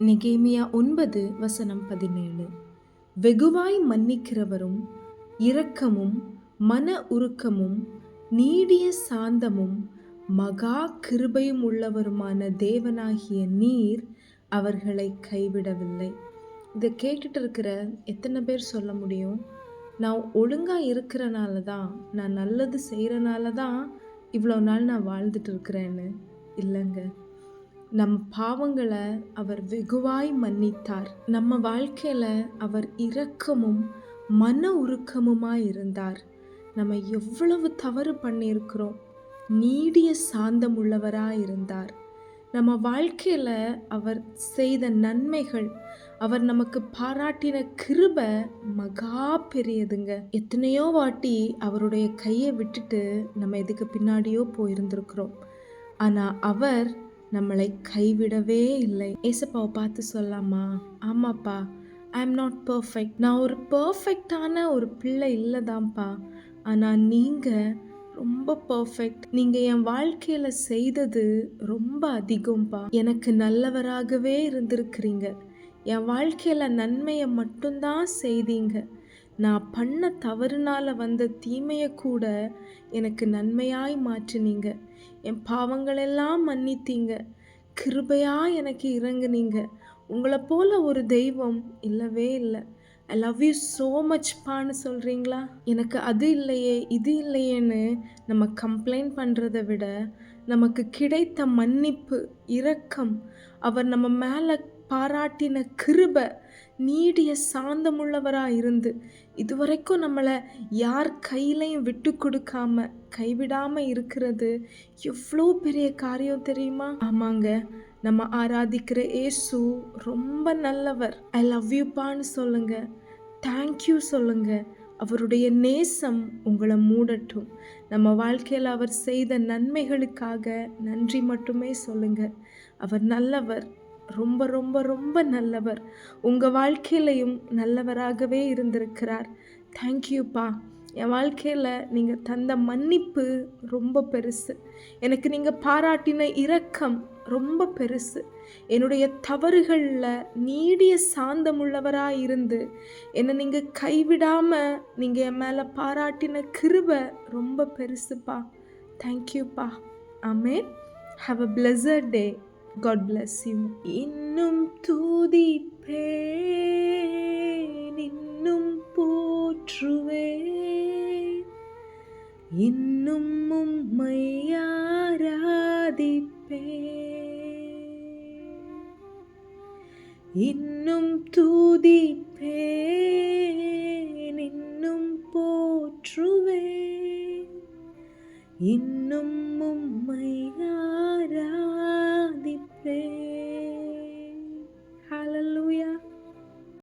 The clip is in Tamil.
நிகேமியா ஒன்பது வசனம் பதினேழு. வெகுவாய் மன்னிக்கிறவரும் இரக்கமும் மன உருக்கமும் நீடிய சாந்தமும் மகா கிருபையும் உள்ளவருமான தேவனாகிய நீர் அவர்களை கைவிடவில்லை. இதை கேட்டுட்டு இருக்கிற எத்தனை பேர் சொல்ல முடியும்? நான் ஒழுங்காக இருக்கிறனால தான் நான் நல்லது செய்கிறனால தான் இவ்வளோ நாள் நான் வாழ்ந்துட்டு இருக்கிறேன்னு. இல்லைங்க. நம் பாவங்களை அவர் வெகுவாய் மன்னித்தார். நம்ம வாழ்க்கையில் அவர் இரக்கமும் மன உருக்கமுமாய் இருந்தார். நம்ம எவ்வளவு தவறு பண்ணியிருக்கிறோம். நீடிய சாந்தம் உள்ளவராக இருந்தார். நம்ம வாழ்க்கையில் அவர் செய்த நன்மைகள் அவர் நமக்கு பாராட்டின கிருப மகா பெரியதுங்க. எத்தனையோ வாட்டி அவருடைய கையை விட்டுட்டு நம்ம இதுக்கு பின்னாடியோ போயிருந்திருக்கிறோம். ஆனால் அவர் நம்மளை கைவிடவே இல்லை. ஏசப்பாவை பார்த்து சொல்லாமா? ஆமாப்பா ஐ எம் நாட் பர்ஃபெக்ட் நான் ஒரு பர்ஃபெக்டான ஒரு பிள்ளை இல்லைதான்ப்பா. ஆனால் நீங்கள் ரொம்ப பர்ஃபெக்ட் நீங்கள் என் வாழ்க்கையில் செய்தது ரொம்ப அதிகம்ப்பா. எனக்கு நல்லவராகவே இருந்திருக்கிறீங்க. என் வாழ்க்கையில் நன்மையை மட்டும்தான் செய்தீங்க. நான் பண்ண தவறுனால வந்த தீமையை கூட எனக்கு நன்மையாய் மாற்றினீங்க. என் பாவங்களெல்லாம் மன்னித்தீங்க. கிருபையா எனக்கு இறங்குனீங்க. உங்களை போல ஒரு தெய்வம் இல்லவே இல்லை. I love you so much பான்னு சொல்கிறீங்களா எனக்கு அது இல்லையே இது இல்லையேன்னு நம்ம கம்ப்ளைண்ட் பண்ணுறதை விட நமக்கு கிடைத்த மன்னிப்பு இரக்கம் அவர் நம்ம மேலே பாராட்டின கிருப நீடிய சாந்தமுள்ளவராக இருந்து இதுவரைக்கும் நம்மளை யார் கையிலையும் விட்டு கொடுக்காம கைவிடாமல் இருக்கிறது. எவ்வளோ பெரிய காரியம் தெரியுமா? ஆமாங்க. நம்ம ஆராதிக்கிற ஏசு ரொம்ப நல்லவர். ஐ லவ் யூப்பான்னு சொல்லுங்க. தேங்க்யூ சொல்லுங்க. அவருடைய நேசம் உங்களை மூடட்டும். நம்ம வாழ்க்கையில் அவர் செய்த நன்மைகளுக்காக நன்றி மட்டுமே சொல்லுங்க. அவர் நல்லவர். ரொம்ப ரொம்ப ரொம்ப நல்லவர். உங்கள் வாழ்க்கையிலையும் நல்லவராகவே இருந்திருக்கிறார். தேங்க்யூப்பா என் வாழ்க்கையில் நீங்கள் தந்த மன்னிப்பு ரொம்ப பெருசு. எனக்கு நீங்கள் பாராட்டின இரக்கம் ரொம்ப பெருசு. என்னுடைய தவறுகளில் நீடிய சாந்தமுள்ளவராக இருந்து என்னை நீங்கள் கைவிடாமல் நீங்கள் என் மேலே பாராட்டின கிருபை ரொம்ப பெருசுப்பா. தேங்க்யூப்பா amen have a pleasure day god bless you இன்னும் தூதிப்பேன் இன்னும் போற்றுவேன். இன்னும் உம்மை ஆராதிப்பேன். இன்னும் தூதிப்பேன் இன்னும் போற்றுவேன். இன்னும்